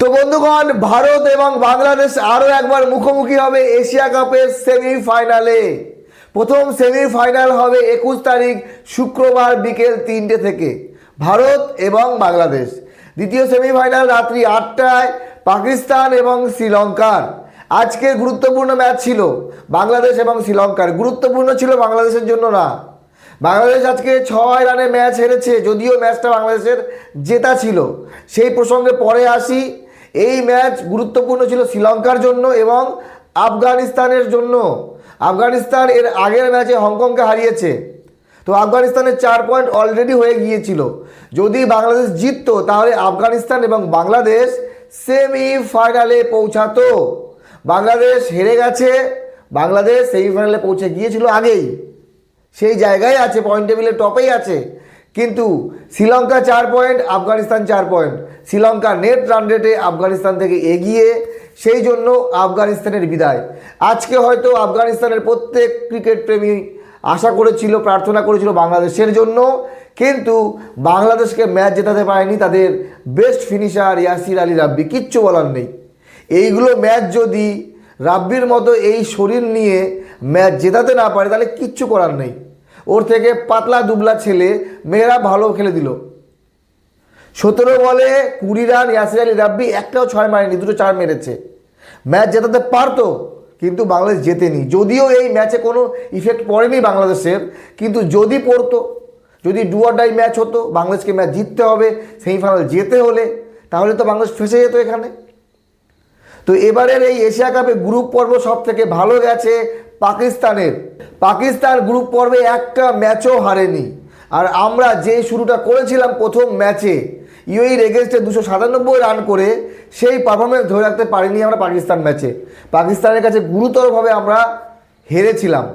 তো বন্ধুগণ, ভারত এবং বাংলাদেশ আরও একবার মুখোমুখি হবে এশিয়া কাপের সেমিফাইনালে। প্রথম সেমিফাইনাল হবে একুশ তারিখ শুক্রবার বিকেল তিনটে থেকে। ভারত এবং বাংলাদেশ। দ্বিতীয় সেমিফাইনাল রাত্রি আটটায় পাকিস্তান এবং শ্রীলঙ্কার। আজকের গুরুত্বপূর্ণ ম্যাচ ছিল বাংলাদেশ এবং শ্রীলঙ্কার। গুরুত্বপূর্ণ ছিল বাংলাদেশের জন্য না। বাংলাদেশ আজকে ছয় রানে ম্যাচ হেরেছে, যদিও ম্যাচটা বাংলাদেশের জেতা ছিল। সেই প্রসঙ্গে পরে আসি। এই ম্যাচ গুরুত্বপূর্ণ ছিল শ্রীলঙ্কার জন্য এবং আফগানিস্তানের জন্য। আফগানিস্তান এর আগের ম্যাচে হংকংকে হারিয়েছে। তো আফগানিস্তানের চার পয়েন্ট অলরেডি হয়ে গিয়েছিল। যদি বাংলাদেশ জিততো, তাহলে আফগানিস্তান এবং বাংলাদেশ সেমিফাইনালে পৌঁছাতো। বাংলাদেশ হেরে গেছে। বাংলাদেশ সেমিফাইনালে পৌঁছে গিয়েছিল আগেই। সেই জায়গায় আছে, পয়েন্ট টেবিলের টপেই আছে। কিন্তু শ্রীলঙ্কা চার পয়েন্ট, আফগানিস্তান চার পয়েন্ট। শ্রীলঙ্কা নেট রান রেটে আফগানিস্তান থেকে এগিয়ে, সেই জন্য আফগানিস্তানের বিদায়। আজকে হয়তো আফগানিস্তানের প্রত্যেক ক্রিকেট প্রেমী আশা করেছিল, প্রার্থনা করেছিল বাংলাদেশের জন্য, কিন্তু বাংলাদেশকে ম্যাচ জেতাতে পারেনি তাদের বেস্ট ফিনিশার ইয়াসির আলী রাব্বি। কিচ্ছু বলার নেই। এইগুলো ম্যাচ যদি রাব্বির মতো এই শরীর নিয়ে ম্যাচ জেতাতে না পারে, তাহলে কিচ্ছু করার নেই। ওর থেকে পাতলা দুবলা ছেলে মেয়েরা ভালো খেলে দিল। সতেরো বলে কুড়ি রান ইয়াসির আলী রাব্বি একটাও ছয় মারেনি, দুটো চার মেরেছে। ম্যাচ জেতাতে পারতো, কিন্তু বাংলাদেশ জেতেনি। যদিও এই ম্যাচে কোনো ইফেক্ট পড়েনি বাংলাদেশের, কিন্তু যদি পড়তো, যদি ডুয়ার ডাই ম্যাচ হতো, বাংলাদেশকে ম্যাচ জিততে হবে সেমিফাইনাল যেতে হলে, তাহলে তো বাংলাদেশ ফেসে যেত এখানে। তো এবারের এই এশিয়া কাপে গ্রুপ পর্ব সব থেকে ভালো গেছে পাকিস্তানের। পাকিস্তান গ্রুপ পর্বে একটা ম্যাচও হারেনি। আর আমরা যে শুরুটা করেছিলাম প্রথম ম্যাচে ইউএইর এগেনস্টে দুশো সাতানব্বই রান করে, সেই পারফরমেন্স ধরে রাখতে পারিনি আমরা পাকিস্তান ম্যাচে পাকিস্তানের কাছে গুরুতরভাবে আমরা হেরেছিলাম।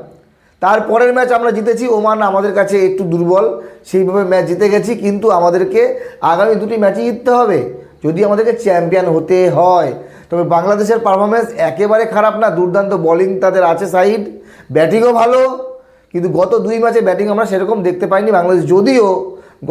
তারপরের ম্যাচ আমরা জিতেছি, ওমান আমাদের কাছে একটু দুর্বল, সেইভাবে ম্যাচ জিতে গেছি, কিন্তু আমাদেরকে আগামী দুটি ম্যাচই জিততে হবে। যদি আমাদেরকে চ্যাম্পিয়ন হতে হয়, তবে বাংলাদেশের পারফরমেন্স একেবারে খারাপ না, দুর্দান্ত বোলিং তাদের আছে সাইড ব্যাটিংও ভালো, কিন্তু গত দুই ম্যাচে ব্যাটিং আমরা সেরকম দেখতে পাইনি বাংলাদেশ। যদিও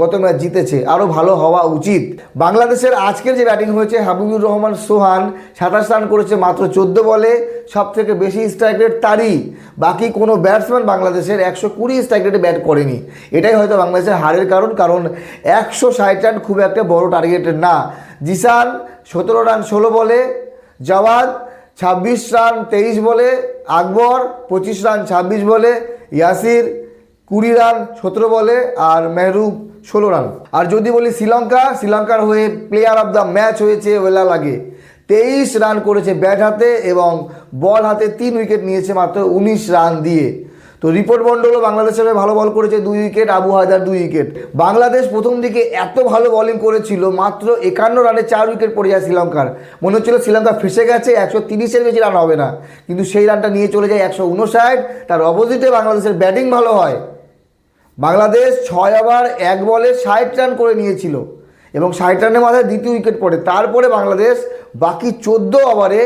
গত ম্যাচ জিতেছে আরও ভালো হওয়া উচিত। বাংলাদেশের আজকের যে ব্যাটিং হয়েছে, হাবিবুর রহমান, সোহান, সাতাশ রান করেছে মাত্র চোদ্দ বলে সব থেকে বেশি স্ট্রাইক রেট তারই। বাকি কোনো ব্যাটসম্যান বাংলাদেশের একশো কুড়ি স্ট্রাইক রেটে ব্যাট করেনি। এটাই হয়তো বাংলাদেশের হারের কারণ কারণ একশো ষাট রান খুব একটা বড় টার্গেটের না। জিসান সতেরো রান ষোলো বলে, জওয়াদ ছাব্বিশ রান তেইশ বলে, আকবর পঁচিশ রান ছাব্বিশ বলে, ইয়াসির কুড়ি রান সতেরো বলে আর মেহরুব ষোলো রান। আর যদি বলি শ্রীলঙ্কা, শ্রীলঙ্কার হয়ে প্লেয়ার অফ দ্য ম্যাচ হয়েছে ওয়েলা লাগে। তেইশ রান করেছে ব্যাট হাতে এবং বল হাতে তিন উইকেট নিয়েছে মাত্র উনিশ রান দিয়ে। তো রিপোর্ট মণ্ডলও বাংলাদেশের ভালো বল করেছে, দুই উইকেট, আবু হায়দার দুই উইকেট। বাংলাদেশ প্রথম দিকে এত ভালো বলিং করেছিল, মাত্র একান্ন রানে চার উইকেট পড়ে যায় শ্রীলঙ্কার। মনে হচ্ছিল শ্রীলঙ্কা ফেসে গেছে, একশো তিরিশের বেশি রান হবে না। কিন্তু সেই রানটা নিয়ে চলে যায় একশো উনষাট, তার অপোজিটে বাংলাদেশের ব্যাটিং ভালো হয়। বাংলাদেশ ছয় ওভার এক বলে ষাট রান করে নিয়েছিল এবং ষাট রানের মাথায় দ্বিতীয় উইকেট পড়ে। তারপরে বাংলাদেশ বাকি চোদ্দ ওভারে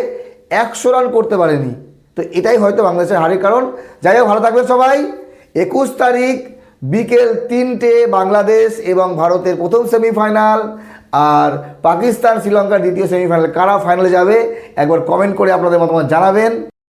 একশো রান করতে পারেনি। তো এটাই হয়তো বাংলাদেশের হারের কারণ। যাই হোক, ভালো থাকবেন সবাই। একুশ তারিখ বিকেল তিনটে বাংলাদেশ এবং ভারতের প্রথম সেমিফাইনাল আর পাকিস্তান শ্রীলঙ্কার দ্বিতীয় সেমিফাইনাল কারা ফাইনালে যাবে একবার কমেন্ট করে আপনাদের মতামত জানাবেন।